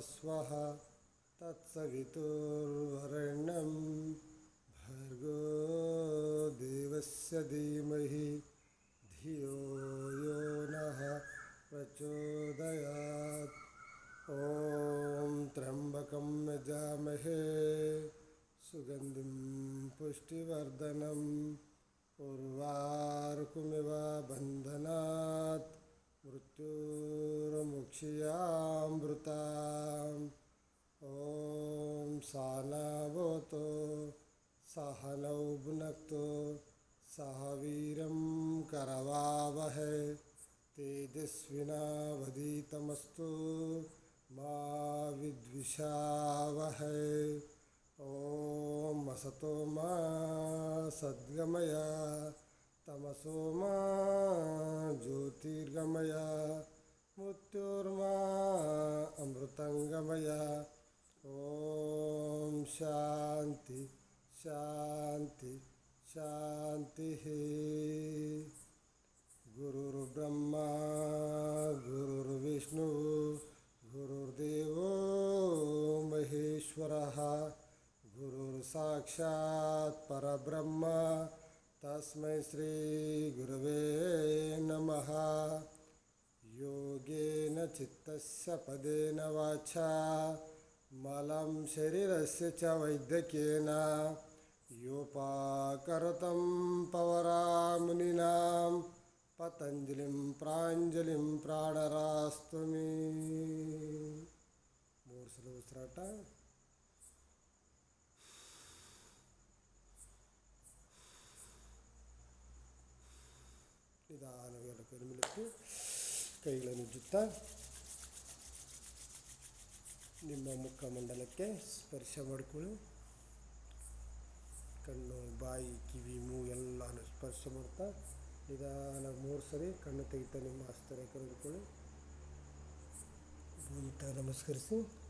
स्वः तत्सवितुर्वरेण्यं। भर्गो देवस्य धीमहि धियो यो नः प्रचोदयात्। ॐ त्र्यम्बकं यजामहे सुगन्धिं पुष्टिवर्धनम् उर्वारुकमिव बन्धनात् मृत्युर्मुक्षियामृताम् ॐ सानावतो सहनौ भुनक्तु सह वीरं करवावहै, तेजस्विनावधीतमस्तु मा विद्विषावहै। ॐ असतो तमसो मा ज्योतिर्गमय, मृत्युर्मा अमृतङ्गमय। ॐ शान्ति शान्ति शान्तिः गुरुर्ब्रह्मा, गुरुर्विष्णुः, गुरुर्देवो, महेश्वरः। गुरुर्साक्षात् परब्रह्म, तस्मै श्रीगुरवे नमः। योगेन चित्तस्य पदेन वाचा। మలం శరీరస్ చ వైద్యకేన యోపాకరతం పవరామునినా పతంజలిం ప్రాంజలిం ప్రాణరాస్తుమి మూడు సిలబస్రాట నిదానవేలకు ఎనిమిదికి కైలను జుత్తా ನಿಮ್ಮ ಮುಖಮಂಡಲಕ್ಕೆ ಸ್ಪರ್ಶ ಮಾಡಿಕೊಳ್ಳಿ. ಕಣ್ಣು, ಬಾಯಿ, ಕಿವಿ ಮೂಗು ಎಲ್ಲನೂ ಸ್ಪರ್ಶ ಮಾಡ್ತಾ ನಿಧಾನ ಮೂರು ಸರಿ ಕಣ್ಣು ತೆಗಿತಾ ನಿಮ್ಮ ಆಸ್ತರೆ ಕರೆದುಕೊಳ್ಳಿ ಭೂಮಿತ ನಮಸ್ಕರಿಸಿ.